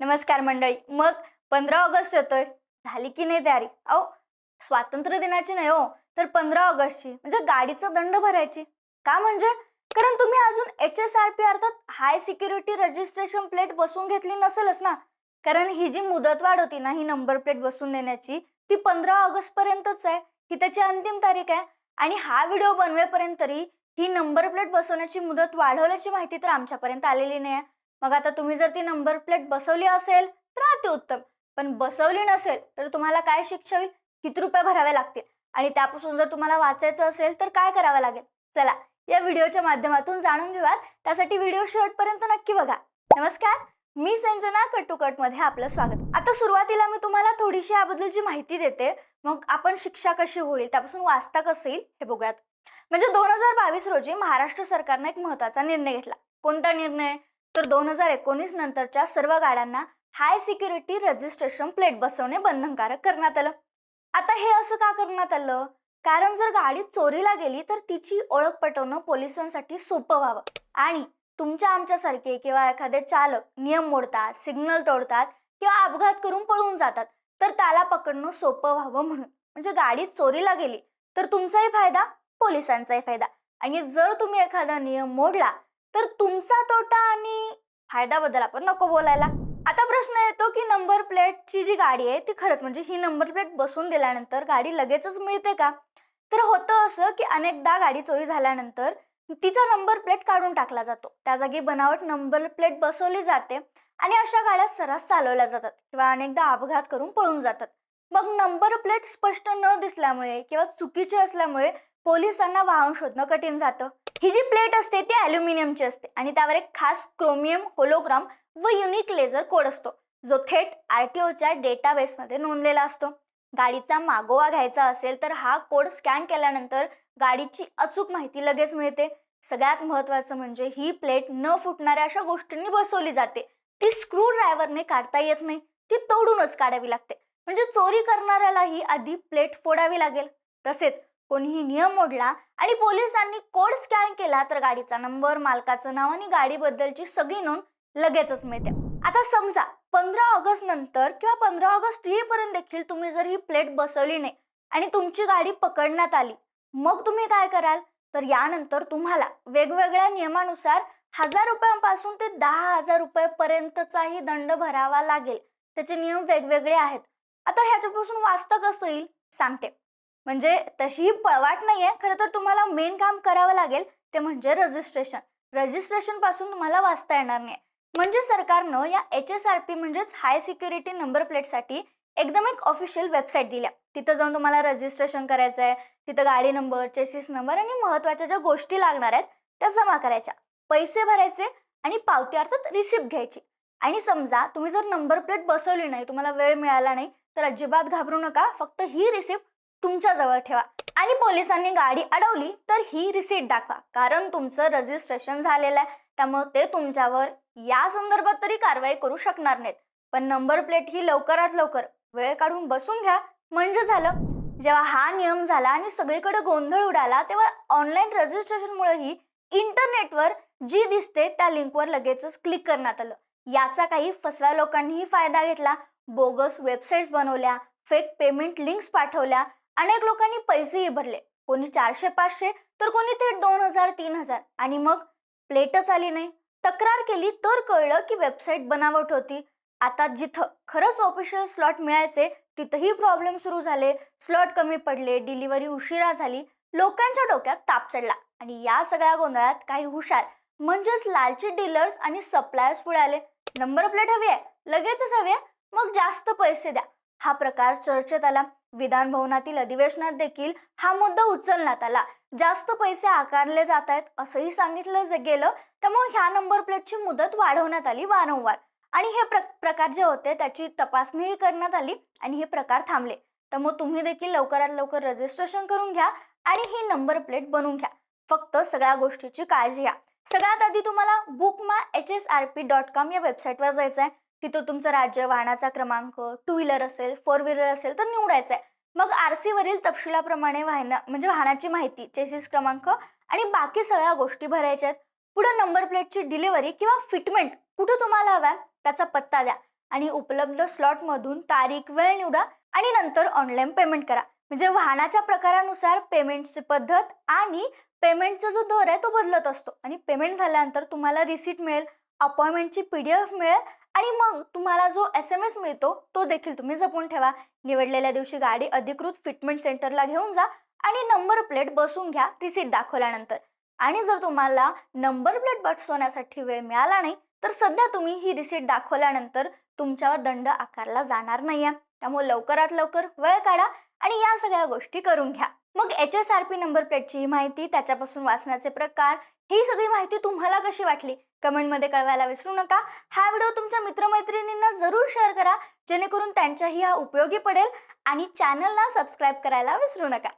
नमस्कार मंडळी. मग पंधरा ऑगस्ट येतोय. झाली की नाही तयारी? अहो स्वातंत्र्य दिनाची नाही हो तर पंधरा ऑगस्टची. म्हणजे गाडीचा दंड भरायची. का म्हणजे? कारण तुम्ही अजून एच एस आर पी अर्थात हाय सिक्युरिटी रजिस्ट्रेशन प्लेट बसवून घेतली नसेलच ना? कारण ही जी मुदतवाढ होती ना ही नंबर प्लेट बसवून देण्याची ती पंधरा ऑगस्ट पर्यंतच आहे. ही त्याची अंतिम तारीख आहे. आणि हा व्हिडिओ बनवेपर्यंत तरी ही नंबर प्लेट बसवण्याची मुदत वाढवल्याची माहिती तर आमच्यापर्यंत आलेली नाही आहे. मग आता तुम्ही जर ती नंबर प्लेट बसवली असेल तर अतिउत्तम. पण बसवली नसेल तर तुम्हाला काय शिक्षा होईल? किती रुपये भरावे लागतील? आणि त्यापासून जर तुम्हाला वाचायचं असेल तर काय करावं लागेल? चला या व्हिडिओच्या माध्यमातून जाणून घेऊयात. त्यासाठी व्हिडिओ शेवटपर्यंत नक्की बघा. नमस्कार मी संजना कटुकटमध्ये आपलं स्वागत. आता सुरुवातीला मी तुम्हाला थोडीशी याबद्दलची माहिती देते. मग आपण शिक्षा कशी होईल त्यापासून वाचता कसं येईल हे बघूयात. म्हणजे दोन हजार बावीस रोजी महाराष्ट्र सरकारने एक महत्त्वाचा निर्णय घेतला. कोणता निर्णय? तर दोन हजार एकोणीस नंतरच्या सर्व गाड्यांना हाय सिक्युरिटी रजिस्ट्रेशन प्लेट बसवणे बंधनकारक करण्यात आलं. आता हे असं का करण्यात आलं? कारण जर गाडी चोरीला गेली तर तिची ओळख पटवणं पोलिसांसाठी सोपं व्हावं. आणि तुमच्या आमच्यासारखे किंवा एखादे चालक नियम मोडतात सिग्नल तोडतात किंवा अपघात करून पळून जातात तर त्याला पकडणं सोपं व्हावं म्हणून. म्हणजे गाडी चोरीला गेली तर तुमचाही फायदा पोलिसांचाही फायदा. आणि जर तुम्ही एखादा नियम मोडला तर तुमचा तोटा आणि फायद्याबद्दल आपण नको बोलायला. आता प्रश्न येतो की नंबर प्लेटची जी गाडी आहे ती खरंच म्हणजे ही नंबर प्लेट बसवून दिल्यानंतर गाडी लगेचच मिळते का? तर होतं असं की अनेकदा गाडी चोरी झाल्यानंतर तिचा नंबर प्लेट काढून टाकला जातो. त्या जागी बनावट नंबर प्लेट बसवली जाते आणि अशा गाड्या सर्रास चालवल्या जातात किंवा अनेकदा अपघात करून पळून जातात. मग नंबर प्लेट स्पष्ट न दिसल्यामुळे किंवा चुकीची असल्यामुळे पोलिसांना वाहन शोधणं कठीण जातं. ही जी प्लेट असते ती अॅल्युमिनियमची असते आणि त्यावर एक खास क्रोमियम होलोग्राम व युनिक लेझर कोड असतो. जो थेट आर टी ओच्या डेटाबेसमध्ये नोंदलेला असतो. गाडीचा मागोवा घ्यायचा असेल तर हा कोड स्कॅन केल्यानंतर गाडीची अचूक माहिती लगेच मिळते. सगळ्यात महत्वाचं म्हणजे ही प्लेट न फुटणाऱ्या अशा गोष्टींनी बसवली जाते. ती स्क्रू ड्रायव्हरने काढता येत नाही. ती तोडूनच काढावी लागते. म्हणजे चोरी करणाऱ्यालाही आधी प्लेट फोडावी लागेल. तसेच कोणीही नियम मोडला आणि पोलिसांनी कोड स्कॅन केला तर गाडीचा नंबर मालकाचं नाव आणि गाडीबद्दलची सगळी नोंद लगेचच मिळते. आता समजा पंधरा ऑगस्ट नंतर किंवा पंधरा ऑगस्ट येईपर्यंत देखील तुम्ही जर ही प्लेट बसवली नाही आणि तुमची गाडी पकडण्यात आली मग तुम्ही काय कराल? तर यानंतर तुम्हाला वेगवेगळ्या नियमानुसार हजार रुपयांपासून ते दहा हजार रुपयापर्यंतचाही दंड भरावा लागेल. त्याचे नियम वेगवेगळे आहेत. आता ह्याच्यापासून वास्तव कसं येईल? सांगते. म्हणजे तशीही पळवाट नाही आहे खरं तर तुम्हाला मेन काम करावं लागेल ते म्हणजे रजिस्ट्रेशन रजिस्ट्रेशनपासून तुम्हाला वाचता येणार नाही. म्हणजे सरकारनं या एच एस आर पी म्हणजेच हाय सिक्युरिटी नंबर प्लेटसाठी एकदम एक ऑफिशियल वेबसाईट दिल्या. तिथं जाऊन तुम्हाला रजिस्ट्रेशन करायचं आहे. तिथं गाडी नंबर चेसिस नंबर आणि महत्त्वाच्या ज्या गोष्टी लागणार आहेत त्या जमा करायच्या. पैसे भरायचे आणि पावती अर्थात रिसिप्ट घ्यायची. आणि समजा तुम्ही जर नंबर प्लेट बसवली नाही तुम्हाला वेळ मिळाला नाही तर अजिबात घाबरू नका. फक्त ही रिसिप्ट तुमच्या जवळ ठेवा. आणि पोलिसांनी गाडी अडवली तर ही रिसीट दाखवा. कारण तुमचं रजिस्ट्रेशन झालेलं आहे. त्यामुळे ते तुमच्यावर या संदर्भात तरी कारवाई करू शकणार नाहीत. पण नंबर प्लेट ही लवकरात लवकर वेळ काढून बसून घ्या. म्हणजे झालं. जेव्हा हा नियम झाला आणि सगळीकडे गोंधळ उडाला तेव्हा ऑनलाईन रजिस्ट्रेशनमुळेही इंटरनेटवर जी दिसते त्या लिंकवर लगेचच क्लिक करण्यात आलं. याचा काही फसव्या लोकांनीही फायदा घेतला. बोगस वेबसाईट्स बनवल्या. फेक पेमेंट लिंक्स पाठवल्या. अनेक लोकांनी पैसेही भरले. कोणी चारशे पाचशे तर कोणी थेट दोन हजार तीन हजार. आणि मग प्लेटच आली नाही. तक्रार केली तर कळलं की वेबसाईट बनावट होती. आता जिथं खरंच ऑफिशियल स्लॉट मिळायचे तिथंही प्रॉब्लेम सुरू झाले. स्लॉट कमी पडले डिलिव्हरी उशिरा झाली. लोकांच्या डोक्यात ताप चढला. आणि या सगळ्या गोंधळात काही हुशार म्हणजेच लालची डीलर्स आणि सप्लायर्स पुढे आले. नंबर प्लेट हवी आहे. लगेचच हवी आहे. मग जास्त पैसे द्या. हा प्रकार चर्चेत आला. विधान भवनातील अधिवेशनात देखील हा मुद्दा उचलण्यात आला. जास्त पैसे आकारले जात आहेत असंही सांगितलं गेलं. त्यामुळे ह्या नंबर प्लेटची मुदत वाढवण्यात आली वारंवार. आणि हे प्र प्रकार जे होते त्याची तपासणीही करण्यात आली आणि हे प्रकार थांबले. त्यामुळे तुम्ही देखील लवकरात लवकर रजिस्ट्रेशन करून घ्या आणि ही नंबर प्लेट बनवून घ्या. फक्त सगळ्या गोष्टीची काळजी घ्या. सगळ्यात आधी तुम्हाला book my H S R P dot com या वेबसाईटवर जायचं आहे तिथं तुमचं राज्य वाहनाचा क्रमांक टू व्हीलर असेल फोर व्हीलर असेल तर निवडायचं आहे मग आर सी वरील तपशिलाप्रमाणे वाहना म्हणजे वाहनाची माहिती चेसिस क्रमांक आणि बाकी सगळ्या गोष्टी भरायच्या आहेत. पुढे नंबर प्लेटची डिलिव्हरी किंवा फिटमेंट कुठं तुम्हाला हव्या त्याचा पत्ता द्या. आणि उपलब्ध स्लॉटमधून तारीख वेळ निवडा आणि नंतर ऑनलाईन पेमेंट करा. म्हणजे वाहनाच्या प्रकारानुसार पेमेंटची पद्धत आणि पेमेंटचा जो दर आहे तो बदलत असतो. आणि पेमेंट झाल्यानंतर तुम्हाला रिसीट मिळेल अपॉइंटमेंटची पी डी एफ मिळेल आणि मग तुम्हाला जो एस एम एस मिळतो तो देखील तुम्ही जपून ठेवा. निवडलेल्या दिवशी गाडी अधिकृत फिटमेंट सेंटरला घेऊन जा आणि नंबर प्लेट बसून घ्या रिसीट दाखवल्यानंतर. आणि जर तुम्हाला नंबर प्लेट बसवण्यासाठी वेळ मिळाला नाही तर सध्या तुम्ही ही रिसीट दाखवल्यानंतर तुमच्यावर दंड आकारला जाणार नाही आहे त्यामुळे लवकरात लवकर वेळ काढा आणि या सगळ्या गोष्टी करून घ्या. मग H S R P number प्लेटची ही माहिती त्याच्यापासून वाचण्याचे प्रकार ही सगळी माहिती तुम्हाला कशी वाटली? कमेंटमध्ये कळवायला विसरू नका. हा व्हिडिओ तुमच्या मित्रमैत्रिणींना जरूर शेअर करा जेणेकरून त्यांच्याही हा उपयोगी पडेल आणि चॅनलला सबस्क्राईब करायला विसरू नका.